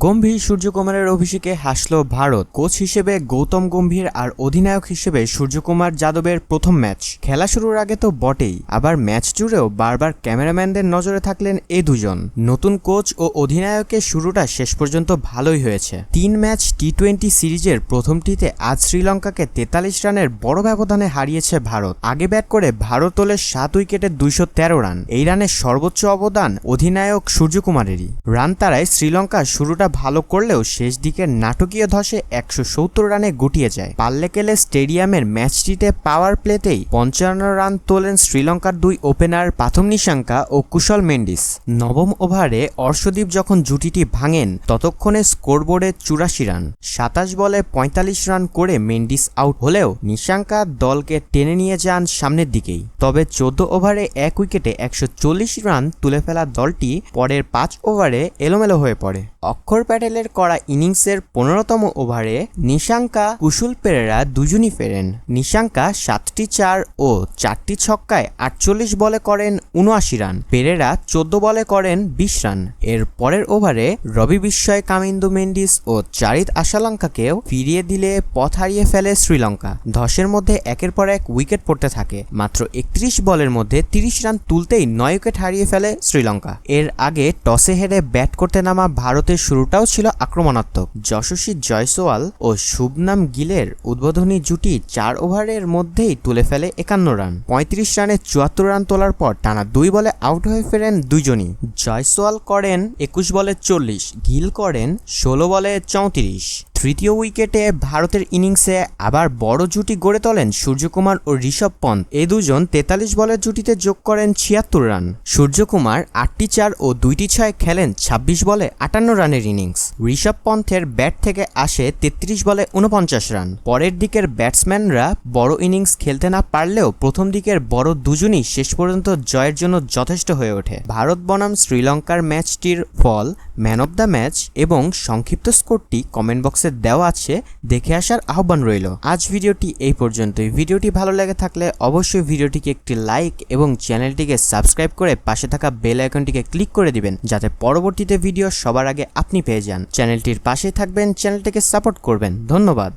গম্ভীর সূর্যকুমারের অভিষেকে হাসল ভারত। কোচ হিসেবে গৌতম গম্ভীর আর অধিনায়ক হিসেবে সূর্যকুমার যাদবের প্রথম ম্যাচ। খেলা শুরুর আগে তো বটেই, আবার ম্যাচ জুড়েও বারবার ক্যামেরাম্যানদের নজরে থাকলেন এ দুজন। নতুন কোচ ও অধিনায়কের শুরুটা শেষ পর্যন্ত ভালোই হয়েছে। তিন ম্যাচ টি টোয়েন্টি সিরিজের প্রথমটিতে আজ শ্রীলঙ্কাকে তেতাল্লিশ রানের বড় ব্যবধানে হারিয়েছে ভারত। আগে ব্যাট করে ভারত তোলে সাত উইকেটে দুইশো তেরো রান। এই রানের সর্বোচ্চ অবদান অধিনায়ক সূর্যকুমারেরই। রান তারায় শ্রীলঙ্কা শুরুটা ভালো করলেও শেষ দিকের নাটকীয় ধসে একশো সত্তর রানে গুটিয়ে যায়। পাল্লেকেলে স্টেডিয়ামের ম্যাচটিতে পাওয়ার প্লেতেই পঞ্চান্ন রান তোলেন শ্রীলঙ্কার দুই ওপেনার পাথম নিশাঙ্কা ও কুশল মেন্ডিস। নবম ওভারে অর্শদীপ যখন জুটিটি ভাঙেন, ততক্ষণে স্কোরবোর্ডে চুরাশি রান। সাতাশ বলে পঁয়তাল্লিশ রান করে মেন্ডিস আউট হলেও নিশাঙ্কা দলকে টেনে নিয়ে যান সামনের দিকেই। তবে চোদ্দ ওভারে এক উইকেটে একশো চল্লিশ রান তুলে ফেলা দলটি পরের পাঁচ ওভারে এলোমেলো হয়ে পড়ে। অক্ষর প্যাটেলের করা ইনিংসের পনেরোতম ওভারে নিশাঙ্কা, কুশুল পেরেরা দুজনই ফেরেন। নিশাঙ্কা সাতটি চার ও চারটি ছক্কায় আটচল্লিশ বলে করেন উনআশি রান। পেরেরা চোদ্দ বলে করেন বিশ রান। এর পরের ওভারে রবি বিস্ময়, কামিন্দু মেন্ডিস ও চারিত আশালঙ্কাকেও ফিরিয়ে দিলে পথ হারিয়ে ফেলে শ্রীলঙ্কা। ধসের মধ্যে একের পর এক উইকেট পড়তে থাকে। মাত্র একত্রিশ বলের মধ্যে তিরিশ রান তুলতেই নয় উইকেট হারিয়ে ফেলে শ্রীলঙ্কা। এর আগে টসে হেরে ব্যাট করতে নামা ভারতের শুরুটাও ছিল আক্রমণাত্মক। যশস্বী জয়সওয়াল ও শুভনাম গিলের উদ্বোধনী জুটি চার ওভারের মধ্যেই তুলে ফেলে একান্ন রান। পঁয়ত্রিশ রানে চুয়াত্তর রান তোলার পর টানা দুই বলে আউট হয়ে ফেরেন দুজনই। জয়সওয়াল করেন একুশ বলে চল্লিশ, গিল করেন ষোলো বলে চৌত্রিশ। তৃতীয় উইকেটে ভারতের ইনিংসে আবার বড় জুটি গড়ে তোলেন সূর্যকুমার ও ঋষভ পন্থ এ দুজন তেতাল্লিশ বলের জুটিতে যোগ করেন ছিয়াত্তর রান। সূর্যকুমার আটটি চার ও দুইটি ছয় খেলেন ২৬ বলে আটান্ন রানের ইনিংস। ঋষভ পন্থের ব্যাট থেকে আসে তেত্রিশ বলে উনপঞ্চাশ রান। পরের দিকের ব্যাটসম্যানরা বড় ইনিংস খেলতে না পারলেও প্রথম দিকের বড় দুজনই শেষ পর্যন্ত জয়ের জন্য যথেষ্ট হয়ে ওঠে। ভারত বনাম শ্রীলঙ্কার ম্যাচটির ফল, ম্যান অব দ্য ম্যাচ এবং সংক্ষিপ্ত স্কোরটি কমেন্ট বক্সে দেওয়া আছে, দেখে আসার আহ্বান রইল। আজ ভিডিওটি এই পর্যন্তই। ভিডিওটি ভালো লেগে থাকলে অবশ্যই ভিডিওটিকে একটি লাইক এবং চ্যানেলটিকে সাবস্ক্রাইব করে পাশে থাকা বেল আইকনটিকে ক্লিক করে দিবেন, যাতে পরবর্তীতে ভিডিও সবার আগে আপনি পেয়ে যান। চ্যানেলটির পাশে থাকবেন, চ্যানেলটিকে সাপোর্ট করবেন। ধন্যবাদ।